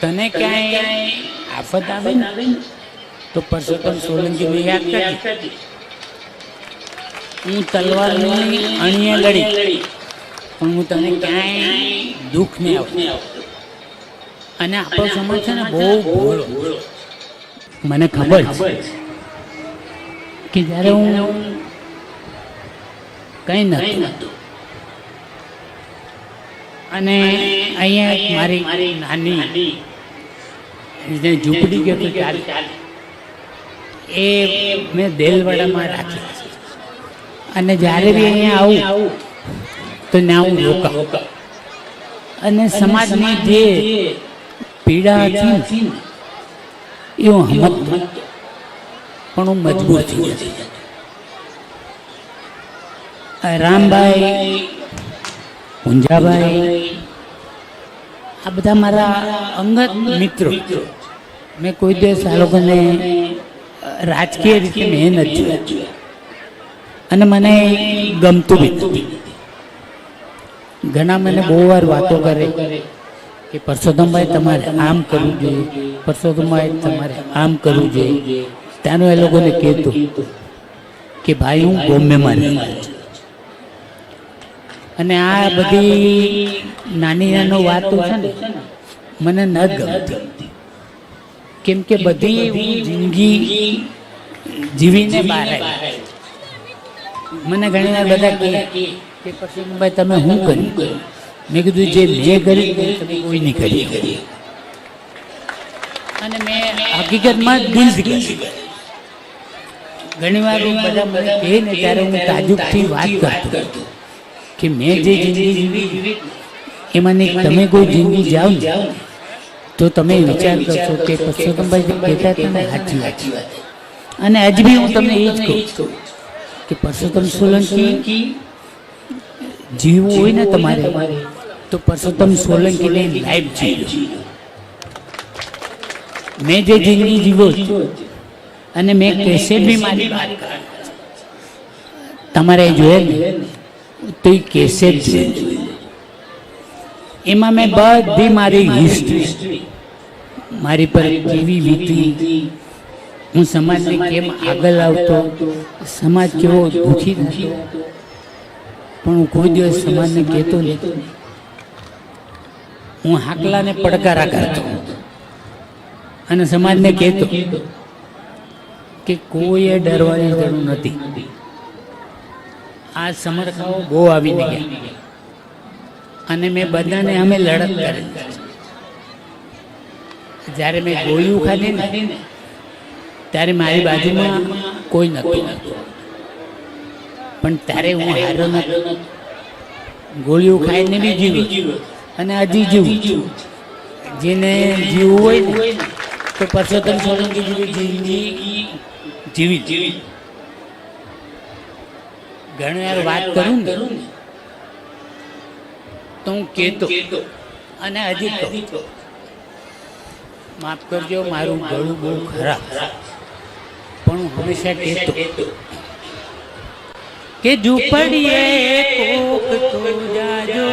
તને ક્યાંય આફત આવે ને તો પરસોત્તમ સોલંકીને યાદ કરજે. હું તલવારની અણીએ લડી પણ હું તને ક્યાંય દુઃખ નહીં આવતું અને આપણો સમાજ છે ને બહુ ભોળો. મને ખબર છે કે જ્યારે હું કંઈ નહોતું. અને અહીંયા મારી નાની જે ઝૂંપડી કે તો ચાલે. એ મેં દેલવાડામાં રાખી અને જ્યારે બી અહીંયા આવું તો ના હું રોકા અને સમાજની જે પીડા હતી એ હું હમત પણ હું મજબૂર થઈ જતી. રામભાઈ ઊંઝાભાઈ આ બધા મારા અંગત મિત્રો. મેં કોઈ દિવસ આ લોકોને રાજકીય રીતે મેં નથી. અને મને ગમતું બી ઘણા મને બહુ વાર વાતો કરે કે પરસોત્તમભાઈ તમારે આમ કરવું જોઈએ, પરસોત્તમભાઈ તમારે આમ કરવું જોઈએ. ત્યાંનું એ લોકોને કહેતું કે ભાઈ હું બોમ્બેમાં રહું અને આ બધી નાની નાની વાતો છે ને મને ન ગમતી. કેમ કે બધી હું જિંદગી જીવીને બહાર મને ઘણી વાર બધા કહે કે ભાઈ તમે શું કર્યું મેં કીધું જે મેં કર્યું તમે કોઈ નહીં કરી. અને મેં હકીકતમાં દિલ કર્યું ઘણી વાર હું બધા મને કહે ને ત્યારે હું તાજુબથી વાત કરતો. કે મેં જે જિંદગી જીવી એમાં તમે કોઈ જિંદગી જાઓ ને તો તમે વિચાર કરશો કે પરસોત્તમભાઈ કહેતા હતા ને સાચી વાત. અને આજ બી હું તમને એ જ કહું કે પરસોત્તમ સોલંકી જીવવું હોય ને તમારે તો પરસોત્તમ સોલંકીને લાઈફ જીવો. મેં જે જિંદગી જીવો અને મેં કેસે બી મારી વાત તમારે જોયે ને? તો એ કેસેટ છે? એમાં મેં બધી મારી હિસ્ટ્રી મારી પર કેવી વીતી. હું સમાજને કેમ આગળ આવતો? સમાજ કેવો દુઃખી દુઃખી? પણ હું કોઈ દિવસ સમાજને કહેતો નહીં. હું હાકલાને પડકારા કરતો. અને સમાજને કહેતો કે કોઈએ ડરવાની જરૂર નથી. આ સમરખાઓ બહુ આવીને ગયા. અને મેં બધાને અમે લડત કરી. જ્યારે મેં ગોળીઓ ખાધી ને, ત્યારે મારી બાજુમાં કોઈ નહોતું. પણ ત્યારે હું હારો નહોતો ગોળીઓ ખાઈને બી જીવ્યો અને હજી જીવું જેને જીવવું હોય તો પરસોત્તમ સોલંકી જેવી જિંદગી જીવી જીવી. ઘણી વાર વાત કરું ને તો હું કહેતો અને હજી કહું. માફ કરજો મારું ગળું બહુ ખરાબ પણ હું હંમેશા કહેતો કે ઝૂંપડીએ કોક તો જાજો.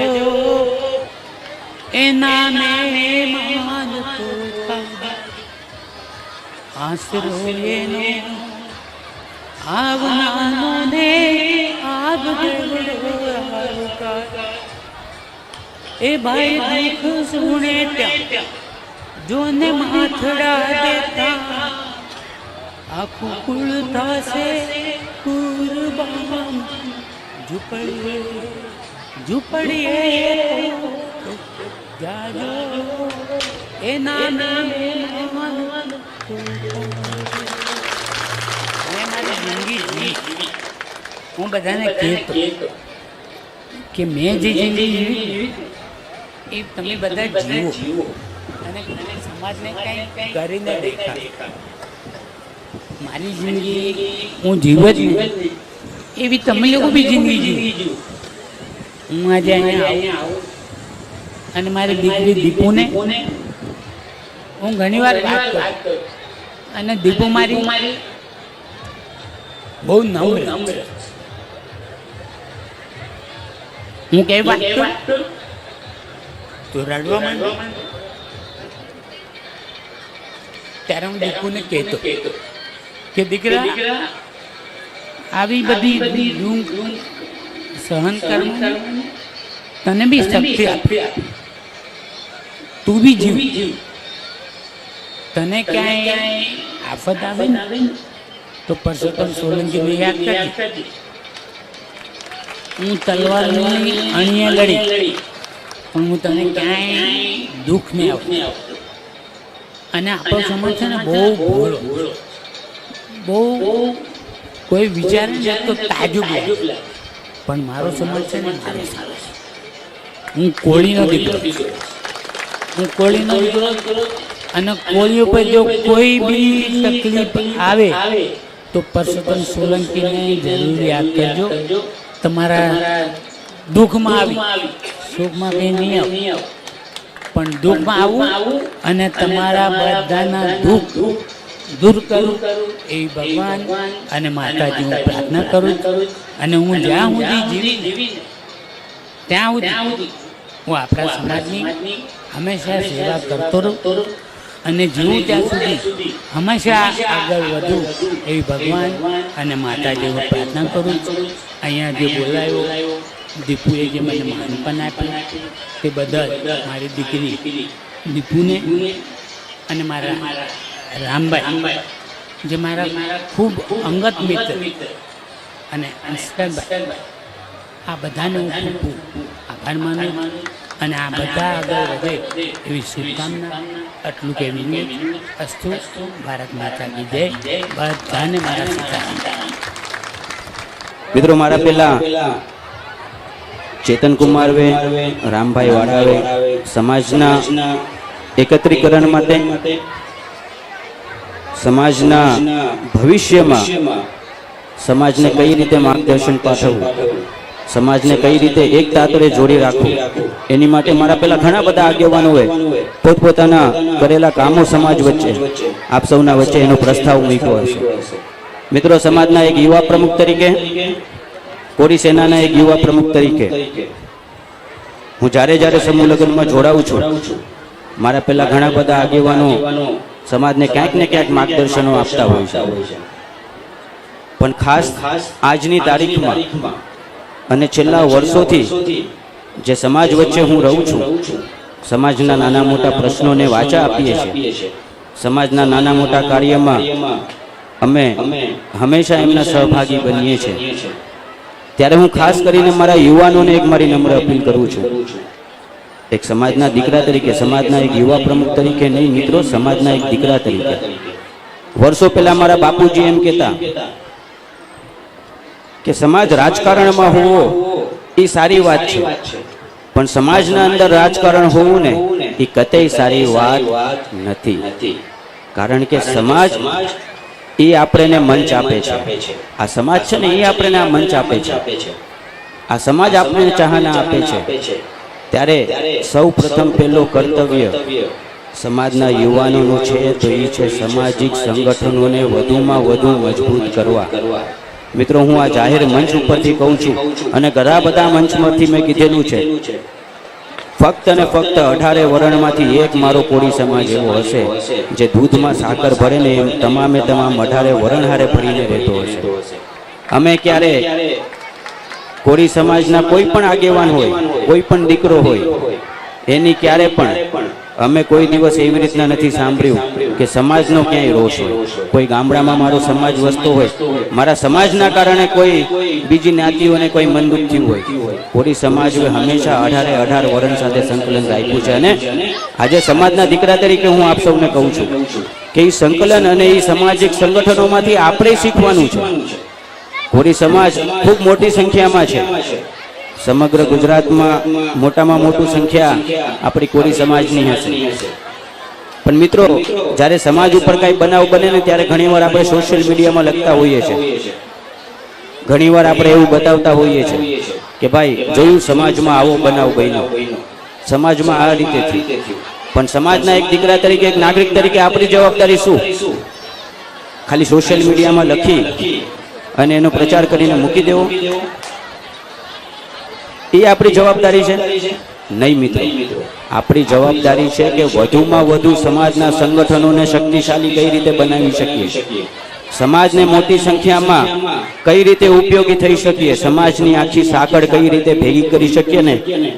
એના મહેમાન તો આશરો એનો આવનાનો ને આવજો એ ભાઈ દુઃખ સુણે ત્યાં. જોને માથડા દેતા. આખું કુળ થશે કુરબાન. ઝુપડીએ ઝુપડીએ જાજો. એના નામે મારી જિંદગી હું બધાને કહેતો કે મેં જે જિંદગી જીવી એ તમે બધા જીવો. અને સમાજને કંઈ કરીને દેખા મારી જિંદગી હું જીવ જ એવી તમે લોકો બી જિંદગી જીવો. હું આજે અહીંયા આવું. અને મારી દીકરી દીપુને હું ઘણી વાર વાત કરું. અને દીપુ મારી બહુ નમ્ર. હું કઈ વાત કરું તો રડવા માંડ. ત્યારે હું દીકુને કહેતો કે દીકરા આવી બધી સહન કરવું તને બી શક્તિ આપી. તું બી જીવ. તને ક્યાંય આફત આવે ને તો પરસોત્તમ સોલંકીને યાદ કરજે. હું તલવારની અણીએ લડી. પણ હું તને ક્યાંય દુઃખ નહીં આવું અને આપણો સમાજ છે ને બહુ ભોળો. બહુ કોઈ વિચાર ને તો તાજુબ પણ મારો સમાજ છે ને મારો હું કોળીનો દીકરો હું કોળીનો દીકરો અને કોળી ઉપર જો કોઈ બી તકલીફ આવે તો પરસોત્તમ સોલંકીને જરૂર યાદ કરજો. તમારા દુઃખમાં આવી. સુખમાં કંઈ નહીં આવું. પણ દુઃખમાં આવું અને તમારા બધાના દુઃખ દૂર કરું એ ભગવાન અને માતાજી હું પ્રાર્થના કરું અને હું જ્યાં સુધી જીવી ત્યાં સુધી હું આપણા સમાજની હંમેશા સેવા કરતો રહું. અને જીવું ત્યાં સુધી હંમેશા આગળ વધું એવી ભગવાન અને માતાજી હું પ્રાર્થના કરું છું. અહીંયા જે બોલાયો દીપુએ જે મને માનપણ આપ્યું તે બદલ મારી દીકરી દીપુને અને મારા રામભાઈ જે મારા ખૂબ અંગત મિત્ર અને આ બધાને હું ખૂબ ખૂબ આભાર માનું અને આ બધા આગળ વધે એવી શુભકામના. આટલું કહેવી અસ્તુ. ભારત માતા કી જય. બધાને મારા સીતા મિત્રો મારા પેલા ચેતન કુમાર વે રામભાઈ વાડાવે સમાજના એકત્રીકરણ માટે સમાજના ભવિષ્યમાં સમાજને કઈ રીતે માર્ગદર્શન પાઠવવું? સમાજને કઈ રીતે એક તાતરે જોડી રાખવું? એની માટે મારા પહેલા ઘણા બધા આગેવાનોએ પોતપોતાના કરેલા કામો સમાજ વચ્ચે. આપ સૌના વચ્ચે એનો પ્રસ્તાવ મૂક્યો હશે. મિત્રો, સમાજના એક યુવા પ્રમુખ તરીકે કોરી સેનાના એક યુવા પ્રમુખ તરીકે હું જ્યારે જ્યારે સમૂહ લગ્નમાં જોડાઉં છું, મારા પહેલા ઘણા બધા આગેવાનો સમાજને ક્યાંક ને ક્યાંક માર્ગદર્શનો આપતા હોય છે. પણ ખાસ આજની તારીખમાં અને છેલ્લા વર્ષોથી જે સમાજ વચ્ચે હું રહું છું સમાજના નાના મોટા પ્રશ્નોને વાચા આપીએ છીએ. સમાજના નાના મોટા કાર્યમાં અમે હંમેશા એમના સહભાગી બનીએ છીએ. ત્યારે હું ખાસ કરીને મારા યુવાનોને એક મારી નમ્ર અપીલ કરું છું. એક સમાજના દીકરા તરીકે સમાજના એક યુવા પ્રમુખ તરીકે નહીં મિત્રો સમાજના એક દીકરા તરીકે. વર્ષો પહેલા મારા બાપુજી એમ કહેતા કે સમાજ રાજકારણમાં હોવો એ સારી વાત છે. પણ સમાજના અંદર રાજકારણ હોવું ને એ કતેય સારી વાત નથી. કારણ કે સમાજ એ આપણને મંચ આપે છે. આ સમાજ છે ને એ આપણને આ મંચ આપે છે. આ સમાજ આપણને ચાહના આપે છે. ત્યારે સૌ પ્રથમ પહેલો કર્તવ્ય સમાજના યુવાનોનું છે તો એ છે સામાજિક સંગઠનોને વધુમાં વધુ મજબૂત કરવા. મિત્રો, હું આ જાહેર મંચ ઉપરથી કહું છું અને ઘણા બધા મંચમાંથી મેં કીધેલું છે. ફક્ત અને ફક્ત અઢારે વરણમાંથી એક મારો કોળી સમાજ એવો હશે જે દૂધમાં સાકર ભરે ને એમ તમામે તમામ અઢારે વરણ હારે ભરીને રહેતો હશે. અમે ક્યારે કોળી સમાજના કોઈ પણ આગેવાન હોય, કોઈ પણ દીકરો હોય, એની ક્યારે પણ અમે કોઈ દિવસ એવી રીતના નથી સાંભળ્યું કે સમાજનો ક્યાંય રોષ હોય. કોઈ ગામડામાં મારો સમાજ વસતો હોય, મારા સમાજના કારણે કોઈ બીજી જ્ઞાતિઓને કોઈ મન થયું હોય. કોરી સમાજે હંમેશા અઢારે અઢાર વરણ સાથે સંકલન રાખ્યું છે અને આજે સમાજના દીકરા તરીકે હું આપ સૌને કહું છું કે એ સંકલન અને એ સામાજિક સંગઠનોમાંથી આપણે શીખવાનું છે. કોરી સમાજ ખૂબ મોટી સંખ્યામાં છે. સમગ્ર ગુજરાતમાં મોટામાં મોટું સંખ્યા આપણી કોરી સમાજની હશે. પણ મિત્રો, જ્યારે સમાજ ઉપર કાંઈ બનાવ બને ને ત્યારે ઘણીવાર આપણે સોશિયલ મીડિયામાં લખતા હોઈએ છીએ. ઘણીવાર આપણે એવું બતાવતા હોઈએ છીએ કે ભાઈ, જોયું સમાજમાં આવો બનાવ બન્યો. સમાજમાં આ રીતે થયું. પણ સમાજના એક દીકરા તરીકે, એક નાગરિક તરીકે આપણી જવાબદારી શું? ખાલી સોશિયલ મીડિયામાં લખી અને એનો પ્રચાર કરીને મૂકી દેવો? એ આપણી જવાબદારી છે? નહીં મિત્રો. આપણી જવાબદારી છે કે વધુમાં વધુ સમાજના સંગઠનોને શક્તિશાળી કઈ રીતે બનાવી શકીએ? સમાજને મોટી સંખ્યામાં કઈ રીતે ઉપયોગી થઈ શકીએ? સમાજની આખી સાંકળ કઈ રીતે ભેગી કરી શકીએ ને?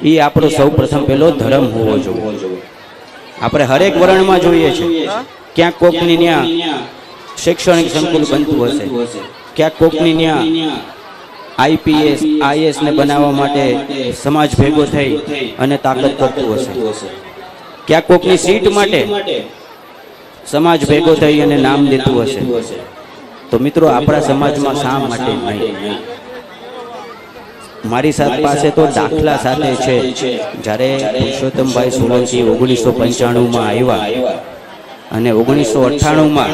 એ આપણો સૌ પ્રથમ પેલો ધર્મ હોવો જોઈએ. આપણે હરેક વર્ણમાં જોઈએ છે. ક્યાંક કોકની ત્યાં શૈક્ષણિક સંકુલ બનતું હશે. ક્યાંક કોકની ત્યાં આઈપીએસ આઈએસ ને બનાવવા માટે સમાજ ભેગો થઈ અને તાકાત કરતું હશે. ક્યાંક કોકની સીટ માટે સમાજ ભેગો થઈ અને નામ દેતું હશે. તો મિત્રો આપણા સમાજમાં શા માટે નહીં? મારી સાથે પાસે તો દાખલા સાથે છે. જ્યારે પુરુષોત્તમભાઈ સોલંકી ઓગણીસો પંચાણુંમાં આવ્યા અને ઓગણીસો અઠ્ઠાણુંમાં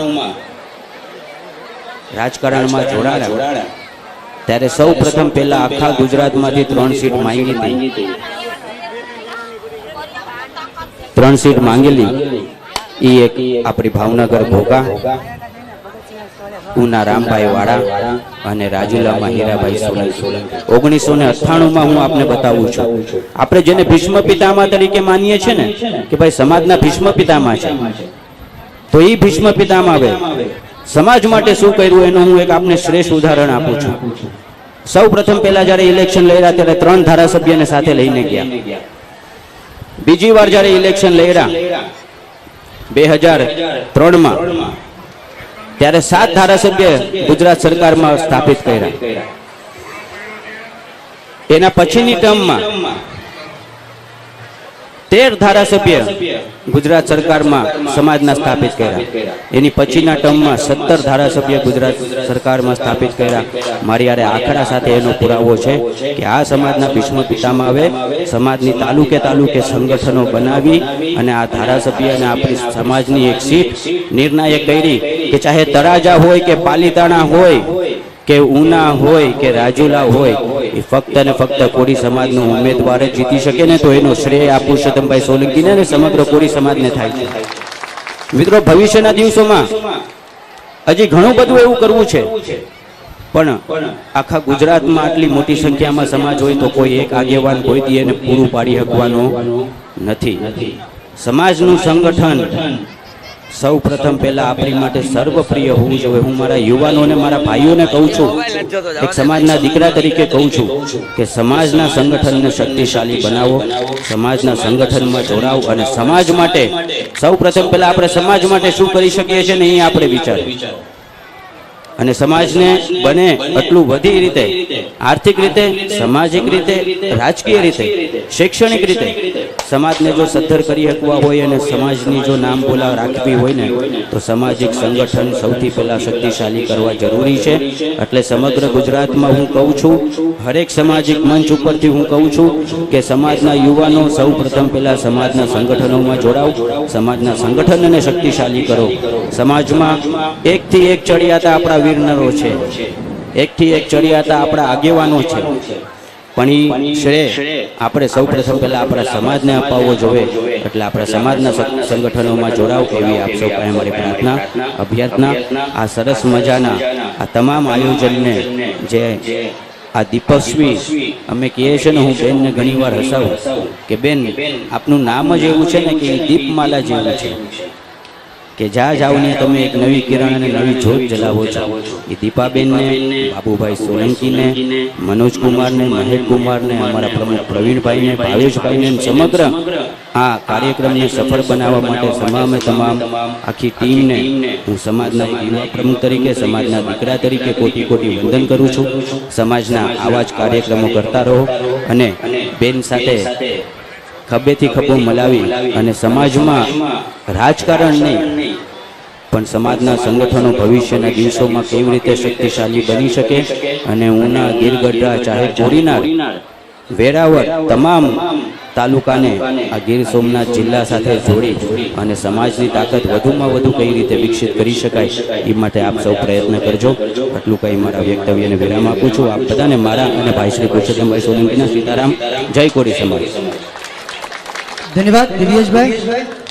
રાજકારણમાં જોડાયા ત્યારે સૌ પ્રથમ પહેલા આખા ગુજરાતમાંથી ત્રણ સીટ માંગી હતી. ત્રણ સીટ માંગેલી. એ એક આપણી ભાવનગર ભોગા, ઉના રામભાઈ વાળા અને રાજુલામાં હીરાભાઈ સોલંકી. ઓગણીસો ને અઠ્ઠાણુંમાં હું આપને બતાવું છું. આપણે જેને ભીષ્મ પિતામાં તરીકે માનીએ છીએ ને, કે ભાઈ સમાજના ભીષ્મ પિતામાં છે, તો એ ભીષ્મ પિતામાં આવે. સમાજ માટે શું કર્યું એનું હું એક આપને શ્રેષ્ઠ ઉદાહરણ આપું છું. સૌ પ્રથમ પહેલા જ્યારે ઇલેક્શન લડ્યા ત્યારે ત્રણ ધારાસભ્યને સાથે લઈને ગયા. બીજી વાર જ્યારે ઇલેક્શન લડ્યા બે હજાર ત્રણમાં, ત્યારે સાત ધારાસભ્ય ગુજરાત સરકારમાં સ્થાપિત કર્યા. એના પછીની ટર્મમાં તેર ધારાસભ્ય ગુજરાત સરકારમાં સમાજના સ્થાપિત કર્યા. એની પછીના ટર્મમાં સત્તર ધારાસભ્ય ગુજરાત સરકારમાં સ્થાપિત કર્યા. મારી યારે આંકડા સાથે એનો પુરાવો છે કે આ સમાજના ભીષ્મ પિતામાં આવે સમાજની તાલુકે તાલુકે સંગઠનો બનાવી અને આ ધારાસભ્ય અને આપણી સમાજની એક સીટ નિર્ણાયક કરી કે ચાહે તળાજા હોય કે પાલીતાણા હોય કે ઉના હોય કે રાજુલા હોય એ ફક્ત ને ફક્ત કોળી સમાજનો ઉમેદવાર જ જીતી શકે ને તો એનો શ્રેય આ પુરુષોત્તમભાઈ સોલંકીને અને સમગ્ર કોળી સમાજને થાય છે. મિત્રો, ભવિષ્યના દિવસોમાં હજી ઘણું બધું એવું કરવું છે. પણ આખા ગુજરાતમાં આટલી મોટી સંખ્યામાં સમાજ હોય તો કોઈ એક આગેવાન કોઈ દી પૂરું પાડી શકવાનો નથી. સમાજનું સંગઠન સૌ પ્રથમ પહેલા આપણી માટે સર્વપ્રિય હોવું જોઈએ. હું મારા યુવાનોને, મારા ભાઈઓને કહું છું, એક સમાજના દીકરા તરીકે કહું છું કે સમાજના સંગઠનને શક્તિશાળી બનાવો, સમાજના સંગઠનમાં જોડાવો અને સમાજ માટે સૌ પ્રથમ પહેલા આપણે સમાજ માટે શું કરી શકીએ છીએ ને એ આપણે વિચારો અને સમાજને બને એટલું બધી રીતે, આર્થિક રીતે, સામાજિક રીતે, રાજકીય રીતે, શૈક્ષણિક રીતે સમાજને જો સદ્ધર કરી શકવા હોય અને સમાજની જો નામ બોલા રાખવી હોય ને, તો સામાજિક સંગઠન સૌથી પહેલાં શક્તિશાળી કરવા જરૂરી છે. એટલે સમગ્ર ગુજરાતમાં હું કહું છું, હરેક સામાજિક મંચ ઉપરથી હું કહું છું કે સમાજના યુવાનો સૌ પ્રથમ પહેલાં સમાજના સંગઠનોમાં જોડાવ સમાજના સંગઠનને શક્તિશાળી કરો. સમાજમાં એકથી એક ચડિયાતા આપણા વીરનરો છે. એકથી એક ચડિયાતા આપણા આગેવાનો છે. પણ એ શ્રેય આપણે સૌ પ્રથમ પહેલાં આપણા સમાજને અપાવવો જોઈએ એટલે આપણા સમાજના સંગઠનોમાં જોડાવ એવી આપ સૌ પાસે મારી પ્રાર્થના, અભ્યર્થના, આ સરસ મજાના, આ તમામ આયોજનને જે આ દીપસ્વી, અમે કહીએ છીએ ને હું બેનને ઘણીવાર હસાવું કે બેન, આપનું નામ જ એવું છે ને કે દીપમાલા જેવું છે. કે જ્યાં જાઓ ને તમે એક નવી કિરણ અને નવી જ્યોત જલાવો છો. એ દીપાબેનને બાબુભાઈ સોલંકીને મનોજકુમારને મહેશકુમારને અમારા પ્રમુખ પ્રવીણભાઈને ભાવેશભાઈને સમગ્ર આ કાર્યક્રમને સફળ બનાવવા માટે તમામે તમામ આખી ટીમને હું સમાજના યુવા પ્રમુખ તરીકે સમાજના દીકરા તરીકે કોટી કોટી વંદન કરું છું. સમાજના આવા જ કાર્યક્રમો કરતા રહો અને બેન સાથે ખભેથી ખભો મલાવી અને સમાજમાં રાજકારણ નહીં પણ સમાજના સંગઠનો ભવિષ્યના દિવસોમાં કેવી રીતે શક્તિશાળી બની શકે અને ઉના ગીરગઢડા ચાહે કોડીનાર વેરાવળ તમામ તાલુકાને આ ગીર સોમનાથ જિલ્લા સાથે જોડી અને સમાજની તાકાત વધુમાં વધુ કઈ રીતે વિકસિત કરી શકાય, એ માટે આપ સૌ પ્રયત્ન કરજો. આટલું કઈ મારા વ્યક્તવ્યને વિરામ આપું છું. આપ બધાને મારા અને ભાઈ શ્રી પુરુષોત્તમભાઈ સોલંકીના સીતારામ, જય કોરી સમાજ. ધન્યવાદ દિવ્યેશભાઈ.